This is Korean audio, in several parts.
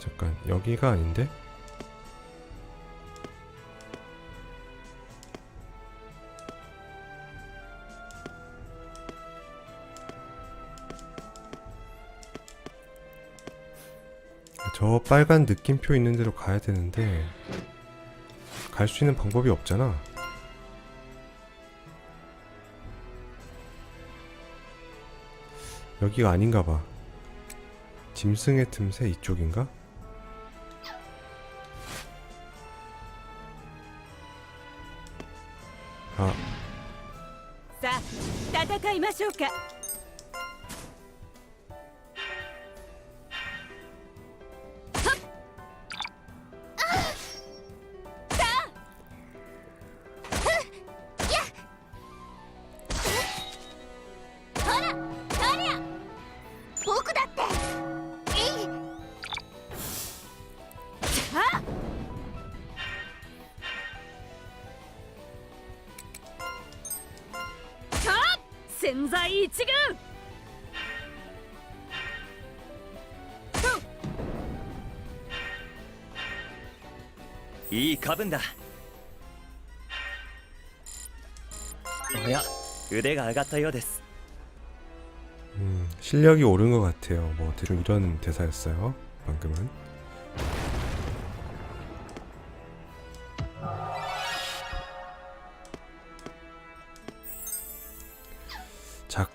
잠깐 여기가 아닌데? 저 빨간 느낌표 있는 데로 가야 되는데 갈 수 있는 방법이 없잖아. 여기가 아닌가 봐. 짐승의 틈새 이쪽인가? 지금! 이 갑은 다 어야, 의대가 아가타요 데스. 음, 실력이 오른 것 같아요. 뭐 대충 이런 대사였어요. 방금은.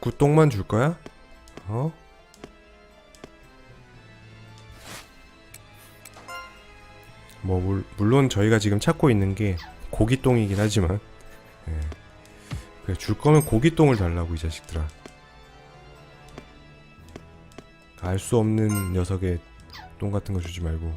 자꾸 똥만 줄 거야? 어? 뭐 물, 물론 저희가 지금 찾고 있는 게 고기똥이긴 하지만 예. 그래 줄 거면 고기똥을 달라고 이 자식들아. 알 수 없는 녀석의 똥 같은 거 주지 말고.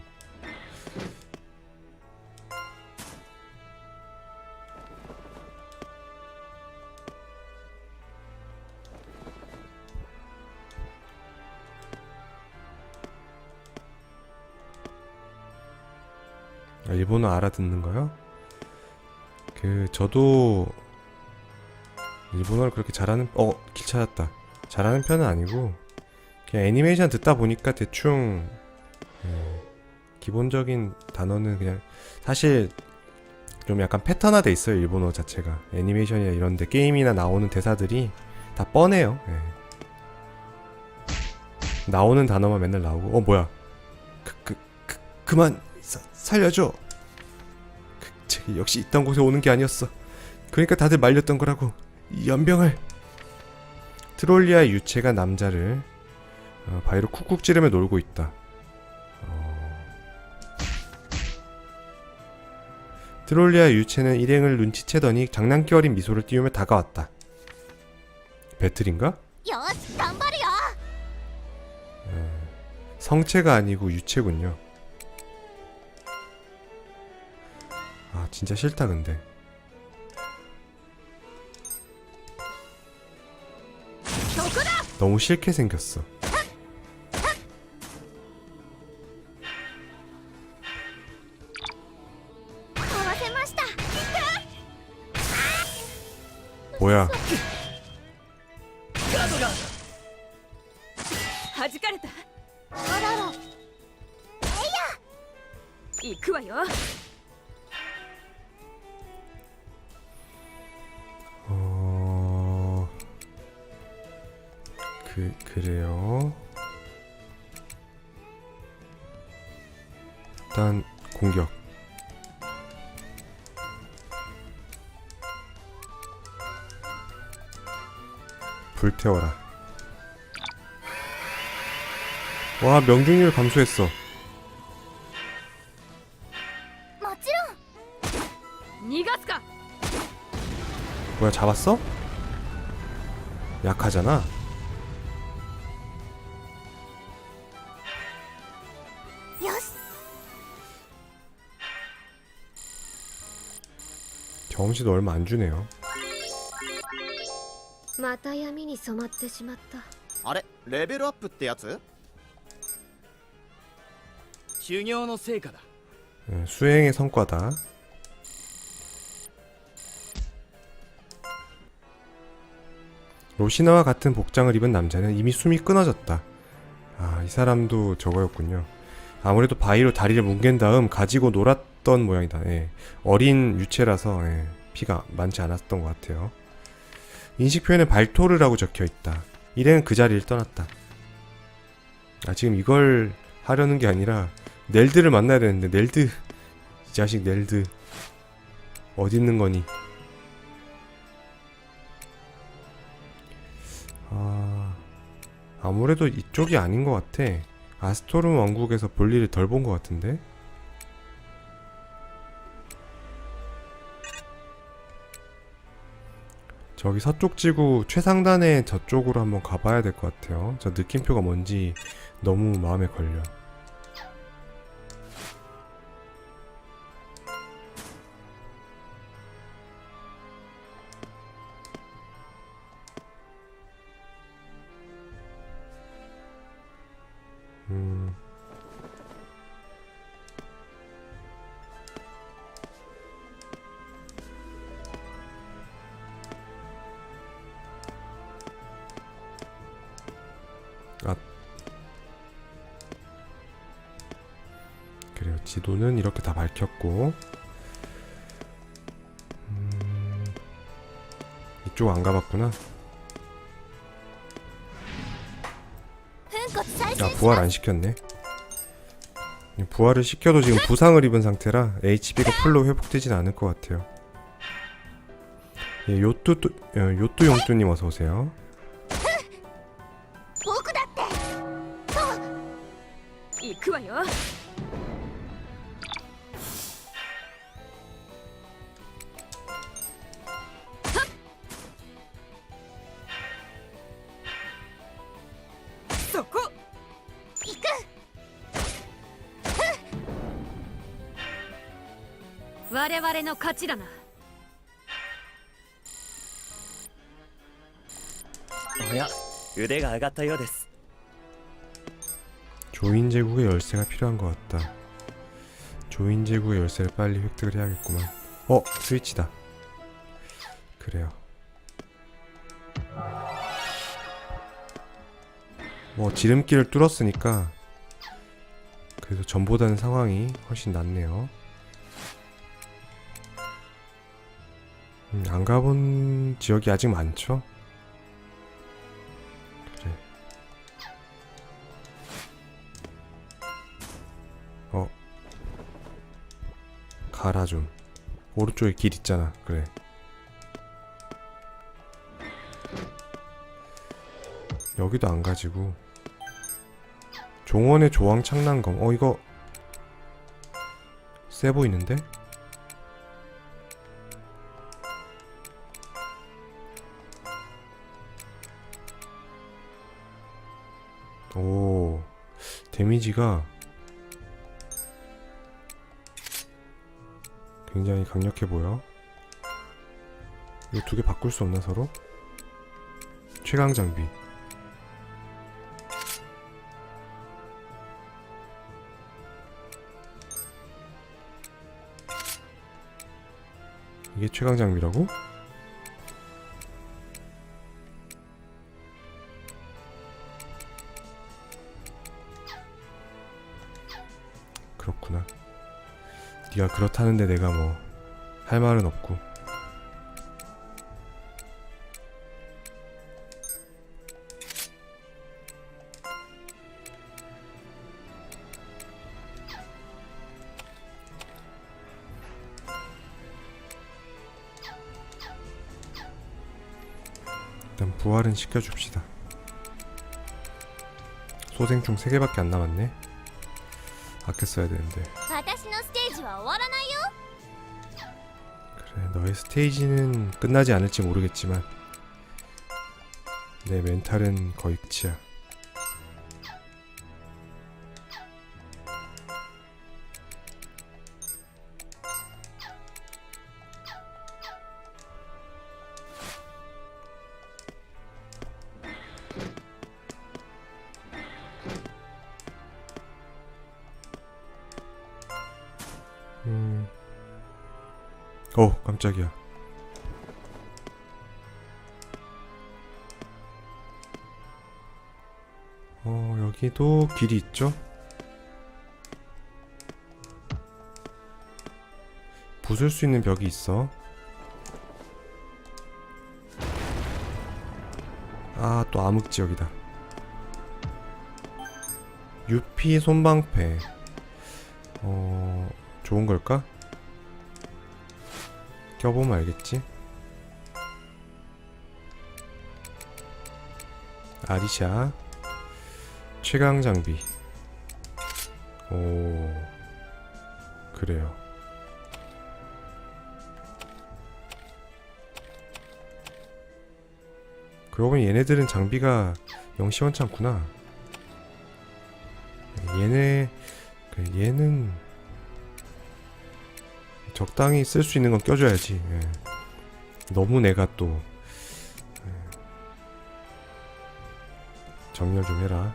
일본어 알아듣는 거요? 그 저도 일본어를 그렇게 잘하는 어 길 찾았다. 잘하는 편은 아니고 그냥 애니메이션 듣다 보니까 대충 예, 기본적인 단어는 그냥 사실 좀 약간 패턴화돼 있어요 일본어 자체가. 애니메이션이나 이런데 게임이나 나오는 대사들이 다 뻔해요. 예. 나오는 단어만 맨날 나오고 어 뭐야? 그, 그, 그 그만 사, 살려줘 역시 있던 곳에 오는 게 아니었어. 그러니까 다들 말렸던 거라고. 연병을. 트롤리아의 유체가 남자를 어, 바위로 쿡쿡 찌르며 놀고 있다. 어... 트롤리아의 유체는 일행을 눈치채더니 장난기 어린 미소를 띄우며 다가왔다. 배틀인가? 어, 성체가 아니고 유체군요. 아 진짜 싫다 근데. 너무 싫게 생겼어. 뭐야? 가지가르다. 알아라. 에야! 이크와요. 그, 그래요. 일단 공격. 불태워라. 와, 명중률 감소했어. 뭐야, 잡았어? 약하잖아. 경험치도 얼마 안 주네요. また闇に染まってしまったあれレベルアップってやつ修行の成果だ 예, 수행의 성과다. 로시나와 같은 복장을 입은 남자는 이미 숨이 끊어졌다. 아, 이 사람도 저거였군요. 아무래도 바위로 다리를 뭉갠 다음 가지고 놀았 던 모양이다. 예. 어린 유체라서 예, 피가 많지 않았던 것 같아요. 인식 표현에 발토르라고 적혀 있다. 일행은 그 자리를 떠났다. 아 지금 이걸 하려는 게 아니라 넬드를 만나야 되는데 넬드 이 자식 넬드 어디 있는 거니? 아 아무래도 이쪽이 아닌 것 같아. 아스토르 왕국에서 볼 일을 덜 본 것 같은데. 저기 서쪽 지구 최상단에 저쪽으로 한번 가봐야 될 것 같아요. 저 느낌표가 뭔지 너무 마음에 걸려. 아 부활 안 시켰네? 부활을 시켜도 지금 부상을 입은 상태라 HB가 풀로 회복되진 않을 것 같아요. 예, 요뚜, 어, 요뚜 용뚜님 어서오세요. 我々の勝ちだなおや腕が上がったようです 조인 제국의 열쇠가 필요한 것 같다. 조인 제국의 열쇠를 빨리 획득을 해야겠구만. 어 스위치다. 그래요. 뭐 지름길을 뚫었으니까 그래도 전보다는 상황이 훨씬 낫네요. 음, 안 가본 지역이 아직 많죠? 그래. 어. 가라 좀. 오른쪽에 길 있잖아. 그래. 여기도 안 가지고. 종원의 조왕 창난검. 어 이거 세 보이는데? 데미지가 굉장히 강력해 보여. 이거 두 개 바꿀 수 없나 서로? 최강 장비. 이게 최강 장비라고? 네가 그렇다는데 내가 뭐 할 말은 없고. 일단 부활은 시켜줍시다. 소생충 3개밖에 안 남았네. 아꼈어야 되는데. 그래 너의 스테이지는 끝나지 않을지 모르겠지만 내 멘탈은 거의 끝이야. 깜짝이야. 어 여기도 길이 있죠? 부술 수 있는 벽이 있어. 아 또 암흑지역이다. 유피 손방패. 어... 좋은 걸까? 껴보면 알겠지? 아리샤. 최강 장비. 오. 그래요. 그러고 보니 얘네들은 장비가 영 시원찮구나. 얘네 그래, 얘는 적당히 쓸 수 있는 건 껴줘야지. 예. 너무 내가 또 예. 정렬 좀 해라.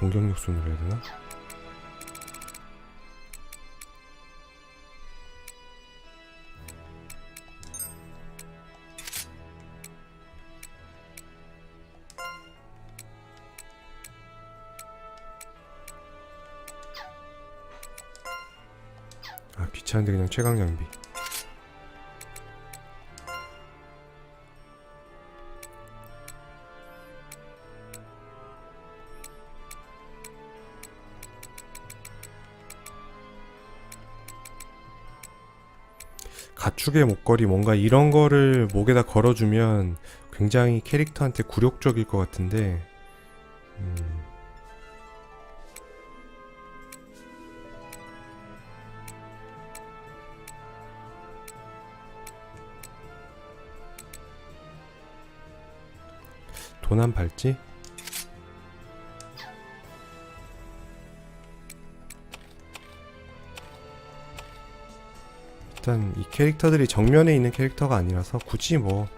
공격력 수 눌러야 되나? 귀찮은데 그냥 최강 장비. 가축의 목걸이 뭔가 이런 거를 목에다 걸어주면 굉장히 캐릭터한테 굴욕적일 것 같은데 도난 발찌? 일단 이 캐릭터들이 정면에 있는 캐릭터가 아니라서 굳이 뭐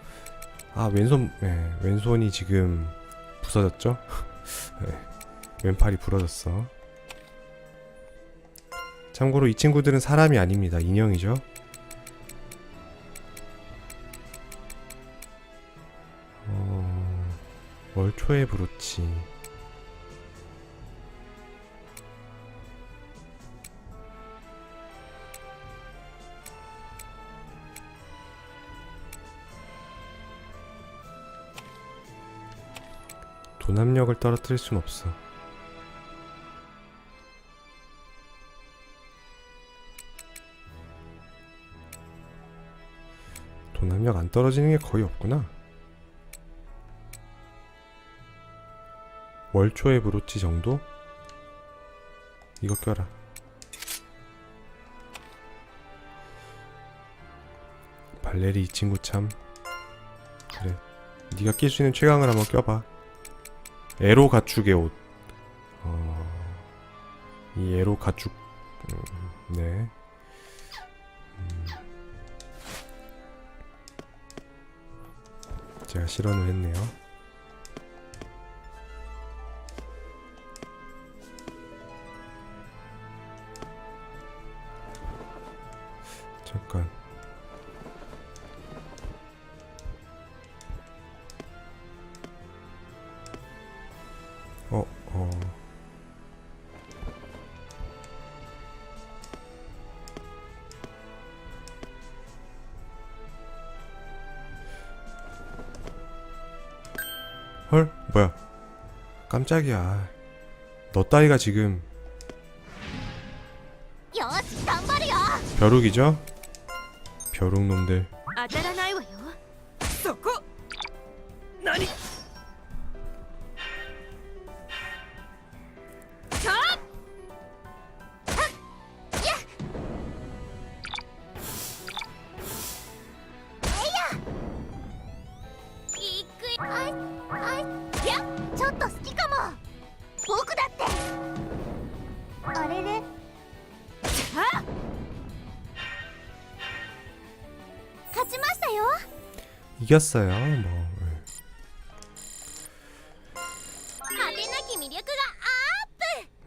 아 왼손 네, 왼손이 지금 부서졌죠? 네, 왼팔이 부러졌어. 참고로 이 친구들은 사람이 아닙니다. 인형이죠. 초의 브로치. 도남력을 떨어뜨릴 순 없어. 도남력 안 떨어지는 게 거의 없구나. 월초의 브로치 정도? 이거 껴라. 발레리 이 친구 참 그래. 네가 낄 수 있는 최강을 한번 껴봐. 에로 가축의 옷. 어, 이 에로 가축. 음, 네. 음. 제가 실현을 했네요. 헐 뭐야? 깜짝이야. 너 따위가 지금 벼룩이죠? 벼룩놈들. 이겼어요. 뭐.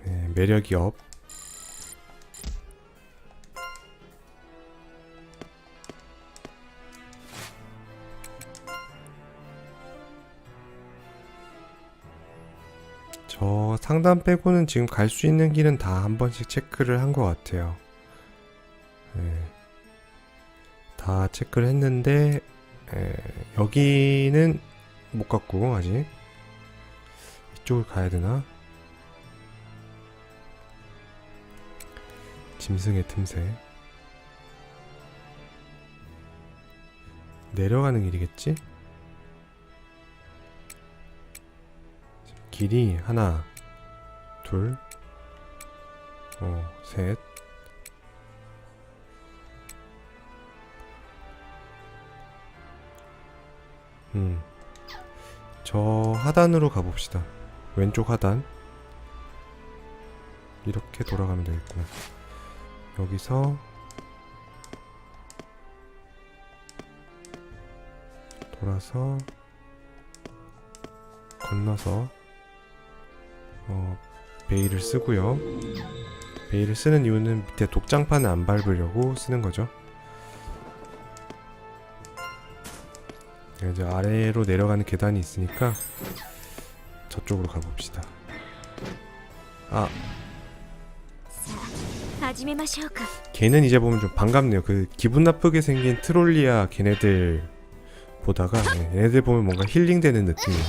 예, 매력이 업. 저 상단 빼고는 지금 갈 수 있는 길은 다 한 번씩 체크를 한 것 같아요. 네. 다 체크를 했는데 에, 여기는 못 갔고 아직 이쪽을 가야 되나? 짐승의 틈새 내려가는 길이겠지? 길이 하나, 둘, 어, 셋. 음, 저 하단으로 가봅시다. 왼쪽 하단. 이렇게 돌아가면 되겠구나. 여기서 돌아서 건너서 어, 베일을 쓰고요. 베일을 쓰는 이유는 밑에 독장판을 안 밟으려고 쓰는 거죠. 네, 이제 아래로 내려가는 계단이 있으니까 저쪽으로 가봅시다. 아. 걔는 이제 보면 좀 반갑네요. 그 기분 나쁘게 생긴 트롤리아 걔네들 보다가 네, 얘네들 보면 뭔가 힐링되는 느낌이에요.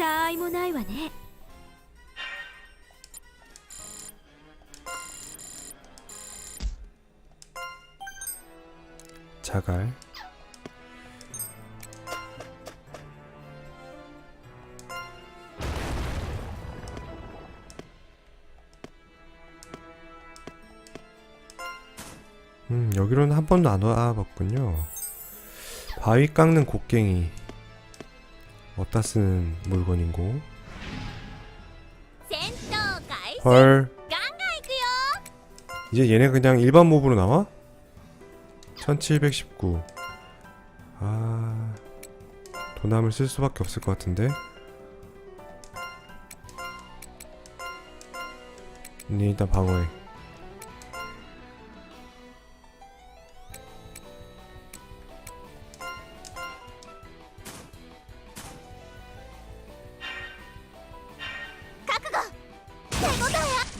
たわいもないわね 자갈. 음, 여기로는 한 번도 안 와봤군요. 바위 깎는 곡괭이. 어디다 쓰는 물건인고? 헐. 이제 얘네 그냥 일반 몹으로 나와? 1719 아... 도남을 쓸 수밖에 없을 것 같은데? 네, 일단 방어해.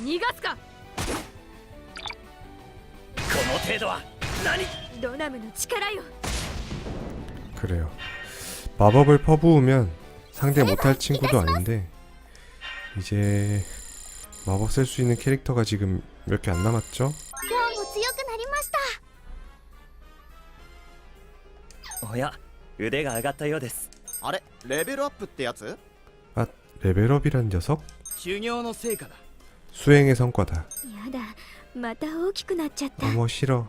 逃がすかこの程度は何ドナムの力よ 그래요. 마법을 퍼부으면 상대 못할 친구도 아닌데 이제 마법 쓸 수 있는 캐릭터가 지금 몇 개 안 남았죠? 今日も強くなりましたおや腕が上がったようですあれレベルアップってやつ 아 레벨업이란 녀석? 修行の成果だ 수행의 성과다. やだまた大きくなっちゃった 어머 싫어.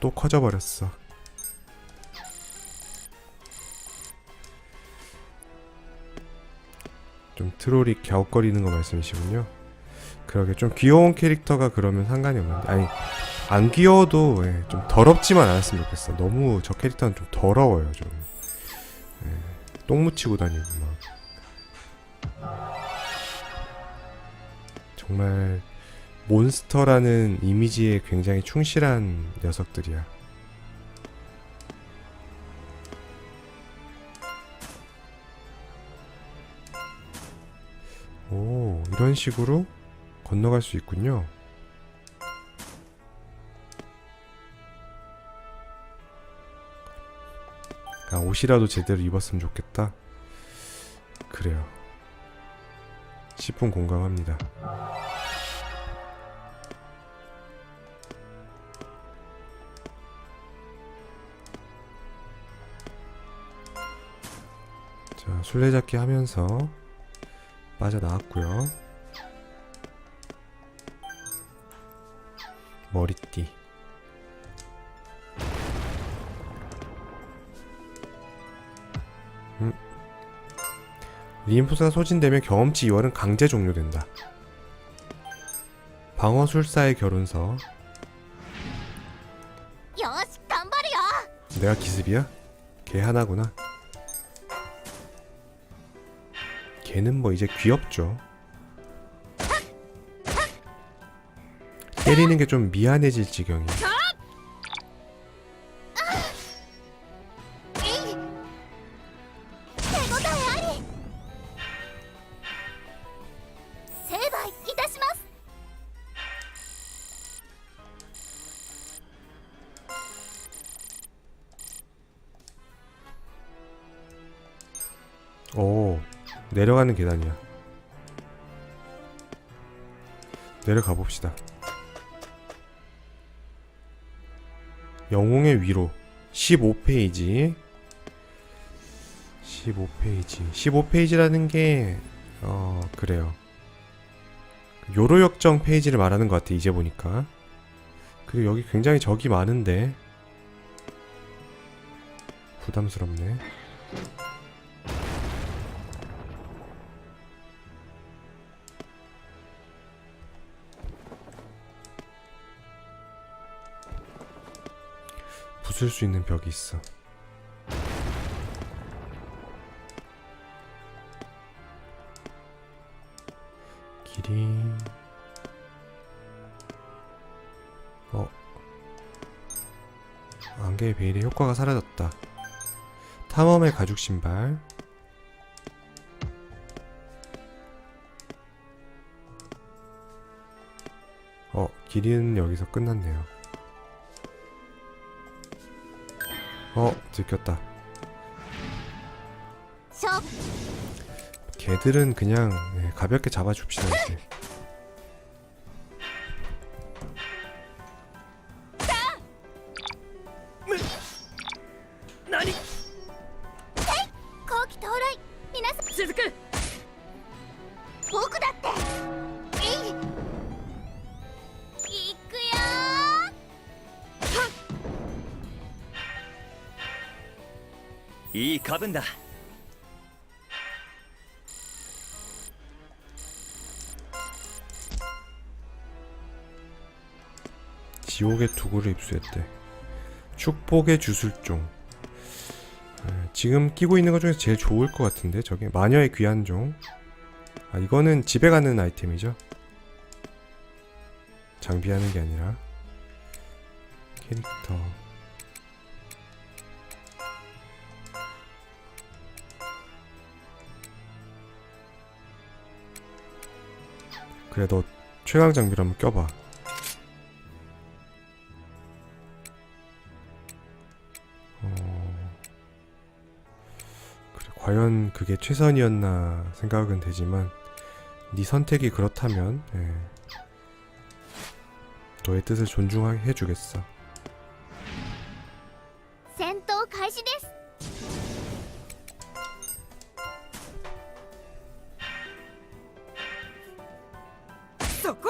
또 커져버렸어. 좀 트롤이 갸웃거리는 거 말씀이시군요. 그러게 좀 귀여운 캐릭터가 그러면 상관이 없는데 아니 안 귀여워도 예, 좀 더럽지만 않았으면 좋겠어. 너무 저 캐릭터는 좀 더러워요 좀. 예, 똥 묻히고 다니고 막. 정말 몬스터라는 이미지에 굉장히 충실한 녀석들이야. 오, 이런 식으로 건너갈 수 있군요. 아, 옷이라도 제대로 입었으면 좋겠다. 그래요. 10분 공감합니다. 자, 술래잡기 하면서 빠져나왔고요. 머리띠. 림프사 소진되면 경험치 2월은 강제 종료된다. 방어술사의 결혼서 내가 기습이야? 걔 하나구나. 걔는 뭐 이제 귀엽죠. 때리는 게 좀 미안해질 지경이야. 오, 내려가는 계단이야. 내려가 봅시다. 영웅의 위로 15페이지 15페이지 15페이지라는 게 어, 그래요. 요로 역정 페이지를 말하는 것 같아 이제 보니까 그리고 여기 굉장히 적이 많은데 부담스럽네. 부술 수 있는 벽이 있어. 길이 어 안개의 베일의 효과가 사라졌다. 탐험의 가죽 신발 어 길이는 여기서 끝났네요. 어 들켰다. 개들은 그냥 네, 가볍게 잡아줍시다 이렇게 지옥의 투구를 입수했대. 축복의 주술종. 에, 지금 끼고 있는 것 중에서 제일 좋을 것 같은데 저게 마녀의 귀한 종. 아 이거는 집에 가는 아이템이죠. 장비하는 게 아니라 캐릭터. 그래 너 최강 장비를 한번 껴봐. 과연 그게 최선이었나 생각은 되지만 네 선택이 그렇다면 예. 너의 뜻을 존중해 주겠어. 전투 가시です. 쏘고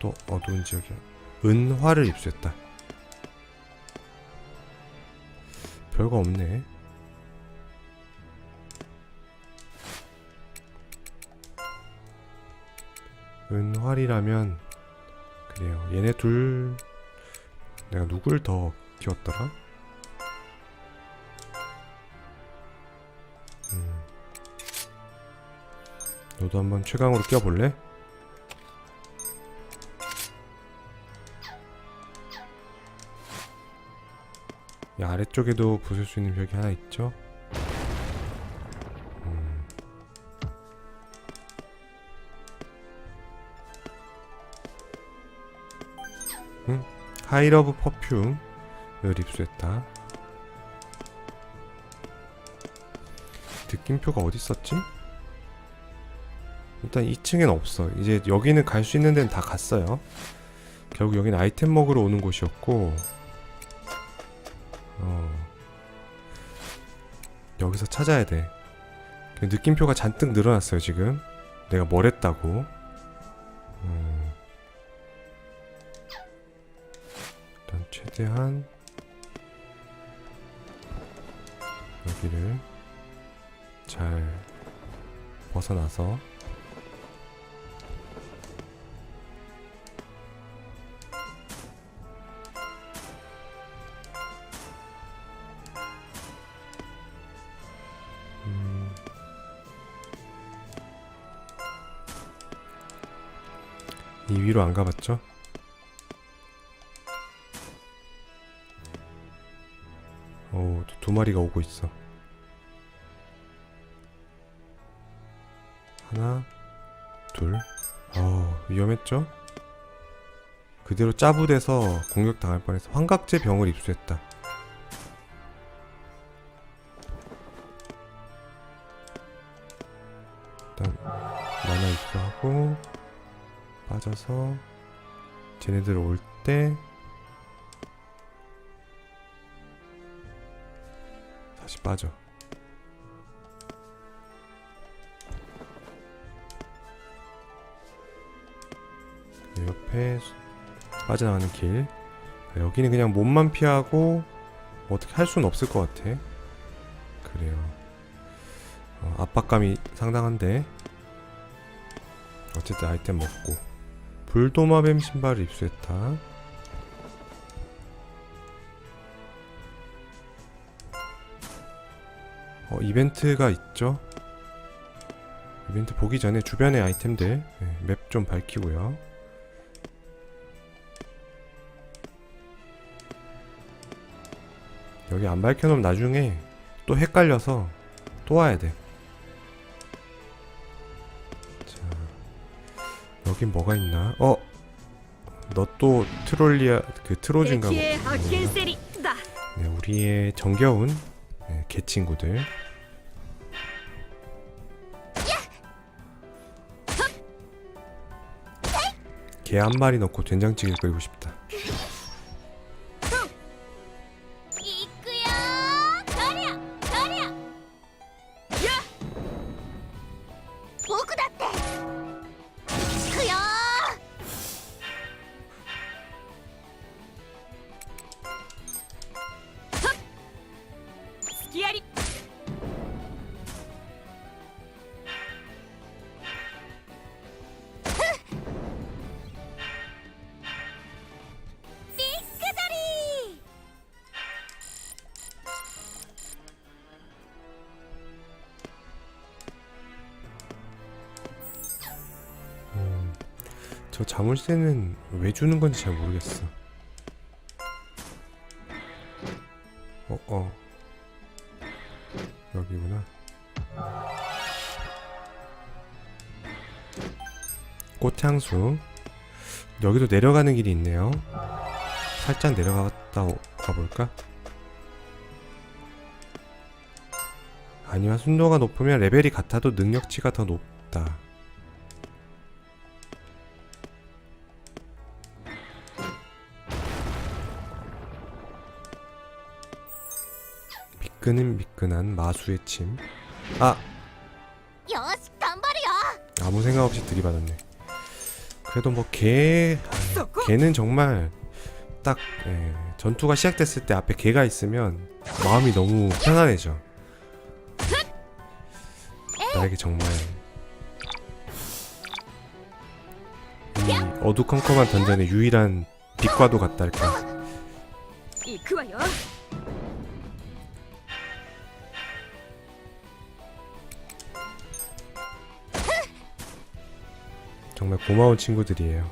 또 어두운 지역이야. 은화를 입수했다. 별거 없네. 은활이라면 그래요. 얘네 둘 내가 누굴 더 키웠더라? 음. 너도 한번 최강으로 껴볼래? 이 아래쪽에도 부술 수 있는 벽이 하나 있죠? 음. 음? 하이러브 퍼퓸을 입수했다 느낌표가 어디 있었지? 일단 2층엔 없어 이제 여기는 갈 수 있는 데는 다 갔어요 결국 여기는 아이템 먹으러 오는 곳이었고 어, 여기서 찾아야 돼. 그 느낌표가 잔뜩 늘어났어요 지금. 내가 뭘 했다고. 음. 일단 최대한 여기를 잘 벗어나서 이 위로 안 가봤죠? 오, 또두 마리가 오고 있어. 하나, 둘. 어, 위험했죠? 그대로 짜부돼서 공격당할 뻔해서 환각제 병을 입수했다. 빠져서 쟤네들 올 때 다시 빠져. 그 옆에 수- 빠져나가는 길. 아, 여기는 그냥 몸만 피하고 뭐 어떻게 할 수는 없을 것 같아. 그래요. 어, 압박감이 상당한데. 어쨌든 아이템 먹고. 불도마뱀 신발을 입수했다. 어, 이벤트가 있죠. 이벤트 보기 전에 주변의 아이템들 네, 맵좀 밝히고요. 여기 안 밝혀놓으면 나중에 또 헷갈려서 또 와야 돼. 여긴 뭐가 있나? 어? 너 또 트롤리아 그 트로즈인가 뭐? 네, 우리의 정겨운 네, 개 친구들. 개 한 마리 넣고 된장찌개 끓이고 싶다. 저 자물쇠는 왜 주는 건지 잘 모르겠어. 어, 어. 여기구나. 꽃향수. 여기도 내려가는 길이 있네요. 살짝 내려갔다 오- 가볼까? 아니면 순도가 높으면 레벨이 같아도 능력치가 더 높다. 미끈미끈한 마수의 침. 아! 아무 생각 없이 들이받았네. 그래도 뭐 개, 개는 정말 딱 예, 전투가 시작됐을 때 앞에 개가 있으면 마음이 너무 편안해져. 나에게 정말 음, 어두컴컴한 던전의 유일한 빛과도 같달까. 정말 고마운 친구들이에요.